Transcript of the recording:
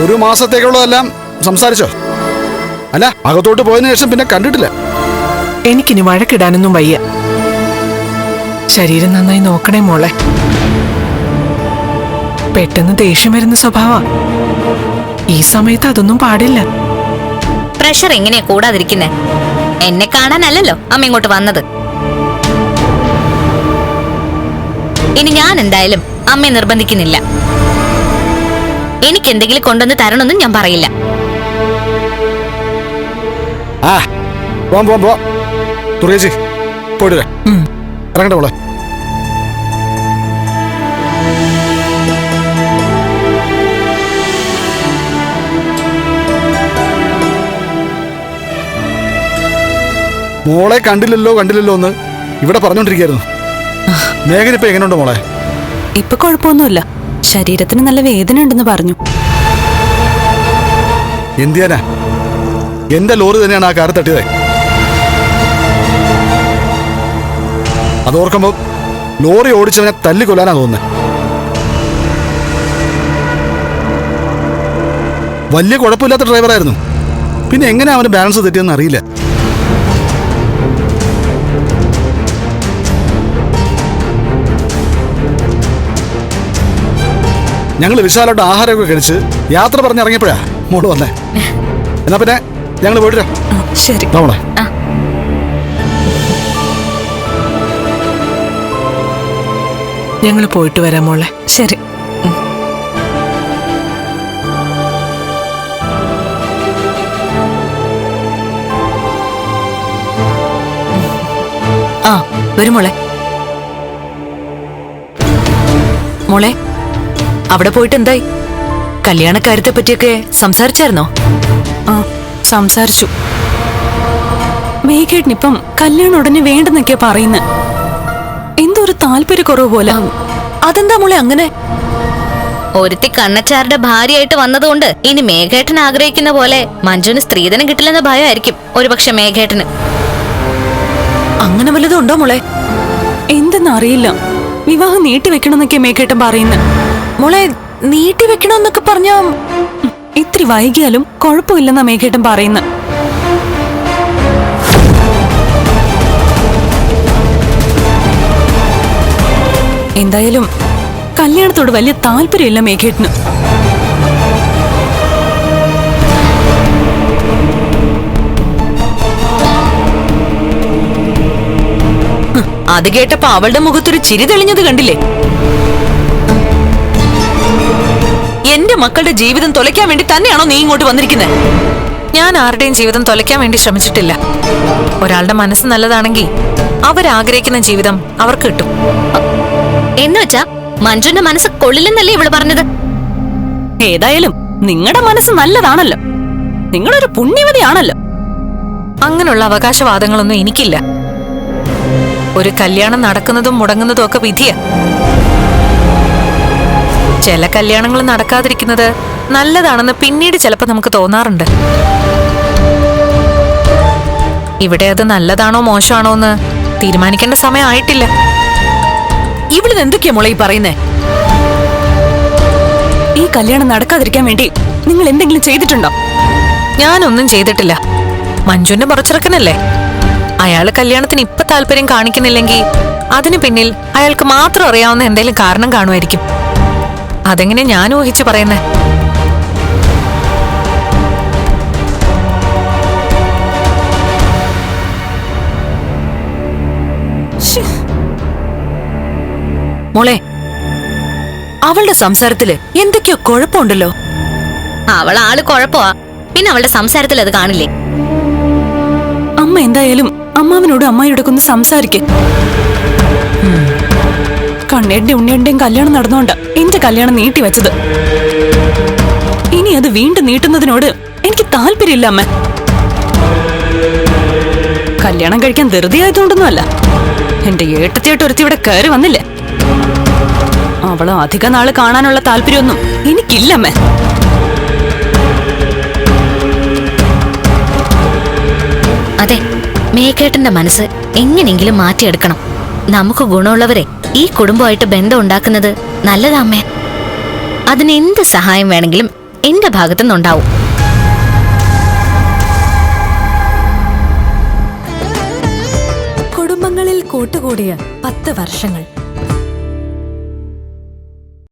ഒരു മാസത്തേക്കുള്ളതെല്ലാം സംസാരിച്ചോ? അല്ല അകത്തോട്ട് പോയതിനു ശേഷം പിന്നെ കണ്ടിട്ടില്ല. എനിക്കിനി വഴക്കിടാനൊന്നും വയ്യ. ശരീരം നന്നായി നോക്കണേ മോളെ. പെട്ടെന്ന് ദേഷ്യം വരുന്ന സ്വഭാവ. ഈ സമയത്ത് അതൊന്നും പാടില്ല. പ്രഷർ എങ്ങനെയാ കൂടാതിരിക്കുന്നേ? എന്നെ കാണാനല്ലല്ലോ അമ്മ ഇങ്ങോട്ട് വന്നത്. ഇനി ഞാൻ എന്തായാലും അമ്മയെ നിർബന്ധിക്കുന്നില്ല. എനിക്ക് എന്തെങ്കിലും കൊണ്ടുവന്ന് തരണമെന്നും ഞാൻ പറയില്ല. ആ പോവാം പോവാം പോവാം. തുറേച്ചി പോയിട്ട് വരാം. ഉം. ഇറങ്ങട്ടെ മോളെ. മോളെ കണ്ടില്ലല്ലോ കണ്ടില്ലല്ലോ എന്ന് ഇവിടെ പറഞ്ഞോണ്ടിരിക്കായിരുന്നു. മേഘന ഇപ്പൊ എങ്ങനെയുണ്ട് മോളെ? ഇപ്പൊ കുഴപ്പമൊന്നുമില്ല. ശരീരത്തിന് നല്ല വേദന ഉണ്ടെന്ന് പറഞ്ഞു. എന്തിയാനാ? എന്റെ ലോറി തന്നെയാണ് ആ കാറ് തട്ടിയത് അതോർക്കുമ്പോ ലോറി ഓടിച്ചവനെ തല്ലിക്കൊല്ലാനാ തോന്നുന്നത് വലിയ കുഴപ്പമില്ലാത്ത ഡ്രൈവറായിരുന്നു. പിന്നെ എങ്ങനെ അവന് ബാലൻസ് തെറ്റിയെന്ന് അറിയില്ല. ഞങ്ങൾ വിശാലോട്ട് ആഹാരമൊക്കെ കഴിച്ച് യാത്ര പറഞ്ഞിറങ്ങിയപ്പോഴാ മോൾ വന്നേ. എന്നാ പിന്നെ ഞങ്ങൾ പോയിട്ട്. ശരി. ഞങ്ങൾ പോയിട്ട് വരാം മോളെ. ശരി. ആ വരും മോളെ. മോളെ അവിടെ പോയിട്ട് എന്തായി കല്യാണക്കാര്യത്തെ പറ്റിയൊക്കെ സംസാരിച്ചായിരുന്നോ? ആ സംസാരിച്ചു. മേഘേട്ടനിപ്പം കല്യാണം ഉടനെ വേണ്ടെന്നൊക്കെയാ പറയുന്നത് എന്തോ ഒരു താല്പര്യക്കുറവ് പോലെ. അതെന്താ മോളെ അങ്ങനെ? ഒരുത്തി കണ്ണച്ചാരുടെ ഭാര്യയായിട്ട് വന്നതുകൊണ്ട് ഇനി മേഘേട്ടൻ ആഗ്രഹിക്കുന്ന പോലെ മഞ്ജുവിന് സ്ത്രീധനം കിട്ടില്ലെന്ന ഭയമായിരിക്കും ഒരുപക്ഷെ മേഘേട്ടന്. അങ്ങനെ വല്ലതും ഉണ്ടോ മോളെ? എന്തെന്നറിയില്ല. വിവാഹം നീട്ടി മേഘേട്ടൻ പറയുന്നത് മോളെ നീട്ടി വെക്കണമെന്നൊക്കെ പറഞ്ഞ? ഇത്തിരി വൈകിയാലും കുഴപ്പമില്ലെന്നാ മേഘേട്ടൻ പറയുന്നു. എന്തായാലും കല്യാണത്തോട് വലിയ താല്പര്യമില്ല മേഘേട്ടന്. അത് കേട്ടപ്പോ അവളുടെ മുഖത്തൊരു ചിരി തെളിഞ്ഞത് കണ്ടില്ലേ? എന്റെ മക്കളുടെ ജീവിതം തുലയ്ക്കാൻ വേണ്ടി തന്നെയാണോ നീ ഇങ്ങോട്ട് വന്നിരിക്കുന്നത് ഞാൻ ആരുടെയും ജീവിതം തുലയ്ക്കാൻ വേണ്ടി ശ്രമിച്ചിട്ടില്ല. ഒരാളുടെ മനസ്സ് നല്ലതാണെങ്കിൽ അവരാഗ്രഹിക്കുന്ന ജീവിതം അവർക്ക് കിട്ടും. എന്ന് വെച്ചാ മഞ്ജുന്റെ മനസ്സ് കൊള്ളില്ലെന്നല്ലേ ഇവൾ പറഞ്ഞത്? ഏതായാലും നിങ്ങളുടെ മനസ്സ് നല്ലതാണല്ലോ. നിങ്ങളൊരു പുണ്യവതിയാണല്ലോ. അങ്ങനെയുള്ള അവകാശവാദങ്ങളൊന്നും എനിക്കില്ല. ഒരു കല്യാണം നടക്കുന്നതും മുടങ്ങുന്നതും ഒക്കെ വിധിയാ. ചില കല്യാണങ്ങൾ നടക്കാതിരിക്കുന്നത് നല്ലതാണെന്ന് പിന്നീട് ചിലപ്പോൾ നമുക്ക് തോന്നാറുണ്ട്. ഇവിടെ അത് നല്ലതാണോ മോശമാണോ എന്ന് തീരുമാനിക്കേണ്ട സമയമായിട്ടില്ല ഇവിടുന്ന് എന്തൊക്കെയാ മോളെ ഈ പറയുന്നേ? ഈ കല്യാണം നടക്കാതിരിക്കാൻ വേണ്ടി നിങ്ങൾ എന്തെങ്കിലും ചെയ്തിട്ടുണ്ടോ? ഞാനൊന്നും ചെയ്തിട്ടില്ല. മഞ്ജുവിന്റെ മുറച്ചിറക്കനല്ലേ അയാൾ കല്യാണത്തിന് ഇപ്പൊ താല്പര്യം കാണിക്കുന്നില്ലെങ്കിൽ അതിന് പിന്നിൽ അയാൾക്ക് മാത്രം അറിയാവുന്ന എന്തെങ്കിലും കാരണം കാണുമായിരിക്കും. അതെങ്ങനെ ഞാൻ ഊഹിച്ചു പറയുന്നേ? മോളെ അവളുടെ സംസാരത്തിൽ എന്തൊക്കെയോ കുഴപ്പമുണ്ടല്ലോ. അവൾ ആൾ കുഴപ്പമാ. പിന്നെ അവളുടെ സംസാരത്തിൽ അത് കാണില്ലേ? അമ്മ എന്തായാലും അമ്മാവിനോട് അമ്മായിയോടൊക്കെ ഒന്ന് സംസാരിക്കേ. കണ്ണേന്റെ ഉണ്ണിയുടെയും കല്യാണം നടന്നുകൊണ്ട് എന്റെ കല്യാണം നീട്ടി വെച്ചത്. ഇനി അത് വീണ്ടും നീട്ടുന്നതിനോട് എനിക്ക് താല്പര്യമില്ല അമ്മ. കല്യാണം കഴിക്കാൻ ധൃതിയായതുകൊണ്ടൊന്നുമല്ല എന്റെ ഏട്ടത്തിയായിട്ട് ഒരുത്തി ഇവിടെ കയറി വന്നില്ലേ? അവൾ അധിക നാൾ കാണാനുള്ള താല്പര്യമൊന്നും എനിക്കില്ല അമ്മ. അതെ മേഘേട്ടന്റെ മനസ്സ് എങ്ങനെയെങ്കിലും മാറ്റിയെടുക്കണം. നമുക്ക് ഗുണമുള്ളവരെ ഈ കുടുംബമായിട്ട് ബന്ധം ഉണ്ടാക്കുന്നത് നല്ലതാമ്മേ അതിന് എന്ത് സഹായം വേണമെങ്കിലും എന്റെ ഭാഗത്തുനിന്നുണ്ടാവും. കുടുംബങ്ങളിൽ കൂട്ടുകൂടിയ പത്ത് വർഷങ്ങൾ.